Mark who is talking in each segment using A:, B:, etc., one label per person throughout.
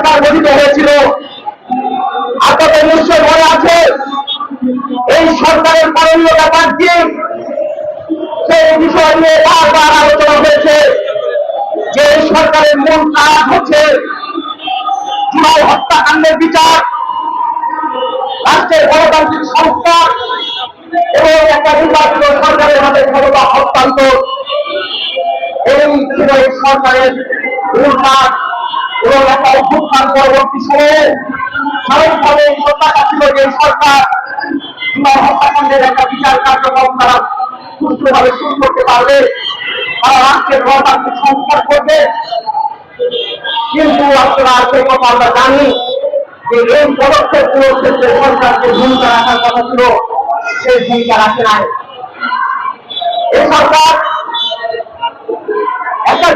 A: সরকার গঠিত হয়েছিল। আপনাদের নিশ্চয় মনে আছে, এই সরকারের করণীয় ব্যাপার কি? সেই বিষয় নিয়ে বারবার আলোচনা হয়েছে যে এই সরকারের মূল কাজ হচ্ছে জুলাই হত্যাকাণ্ডের বিচার, রাষ্ট্রের গণতান্ত্রিক সংস্থা এবং একটা নির্বাচিত সরকারের হাতে ক্ষমতা হস্তান্তর। এই ছিল এই সরকারের মূল কাজ এবং একটা অভ্যুত্থান পরবর্তী সময়ে স্বাভাবিকভাবে এই সরকারটা ছিল যে সরকার জুলাই হত্যাকাণ্ডের একটা বিচার কার্যক্রম তারা সুষ্ঠুভাবে শুরু করতে পারবে, তারা রাষ্ট্রের গণতান্ত্রিক সংস্কার করবে। কিন্তু আপনারা সেই কথা আমরা জানি যে এই পদক্ষেপগুলো ক্ষেত্রে সরকার যে ভূমিকা রাখার কথা ছিল, সেই ভূমিকা রাখে নাই। এই সরকার একটা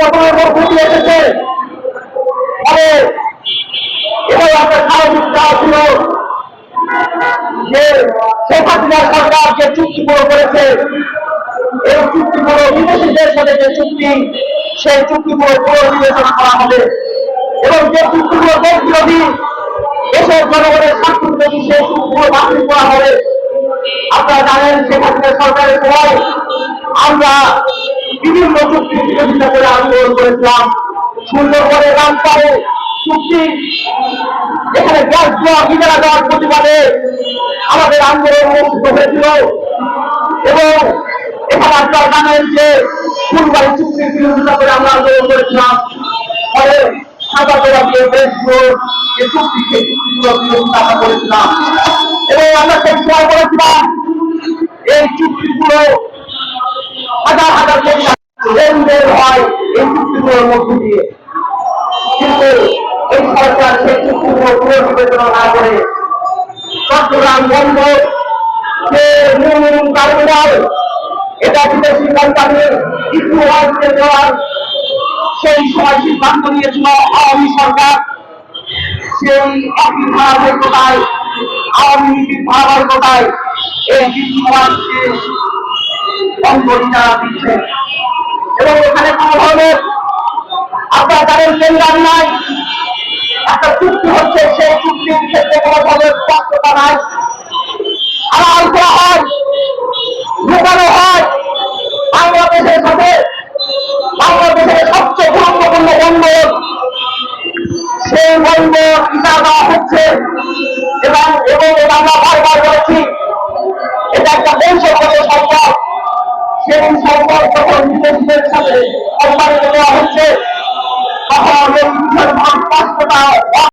A: পতনের মধ্য দিয়ে এসেছে। ফলে এবার একটা স্বাভাবিক চাওয়া ছিল যে শেখ হাসিনা সরকার যে চুক্তিগুলো করেছে। এই চুক্তিগুলো বিদেশিদের সাথে যে চুক্তি, সেই চুক্তিগুলো পুনর্বিবেচনা করা হবে। এবং যে চুক্তিগুলো দেশ বিরোধী, দেশের জনগণের স্বার্থ বিরোধী সেই চুক্তিগুলো বাতিল করা হবে। আপনারা জানেন, শেখ হাসিনা সরকারের সময় আমরা বিভিন্ন চুক্তির বিরোধিতা করে আন্দোলন করেছিলাম। সুন্দরবনের রামপাড়ে চুক্তি এখানে গ্যাস দেওয়া বিদারা দেওয়ার প্রতিবাদে আমাদের আন্দোলন অনুষ্ঠিত হয়েছিল। এবং এখানে আপনারা জানেন যে ফুলবাড়ি চুক্তির বিরোধিতা করে আমরা আন্দোলন করেছিলাম। ফলে সাদা দিয়ে দেশগুলো এই চুক্তি সেই চুক্তিগুলো বিরোধিতা করেছিলাম। এবং আমরা সেই সময় বলেছিলাম এই চুক্তিগুলো হাজার হাজার লেনদেন হয় এই চুক্তিগুলোর মধ্য দিয়ে। কিন্তু এই সরকার সেই চুক্তিগুলো পুনর্বিবেচনা না করে চট্টগ্রাম বন্দর যে টার্মিনাল এটা বিদেশি কোম্পানির ইতিহাসকে দেওয়ার সেই সময় সিদ্ধান্ত নিয়েছিল আওয়ামী সরকার। সেই একই ধারাবাহিকতায়, আওয়ামী নীতির ধারাবাহিকতায় এই ইতিহাসকে অঙ্গীকার দিচ্ছে। এবং এখানে কোনো ধরনের আপনারা জানেন টেন্ডার নাই। একটা চুক্তি হচ্ছে, সেই চুক্তির ক্ষেত্রে কোনো ধরনের স্পষ্টতা নাই। আড়াল করা হয়, লুকানো হয়। বাংলাদেশের সাথে বাংলাদেশের সবচেয়ে গুরুত্বপূর্ণ বন্দর, সেই বন্দর ইটা দেওয়া হচ্ছে এবং এবং এটা আমরা বারবার বলেছি, এটা একটা কৌশলগত সম্পদ সেই সম্পদ যখন বিদেশিদের সাথে কোম্পানিকে পাঁচশো টাকা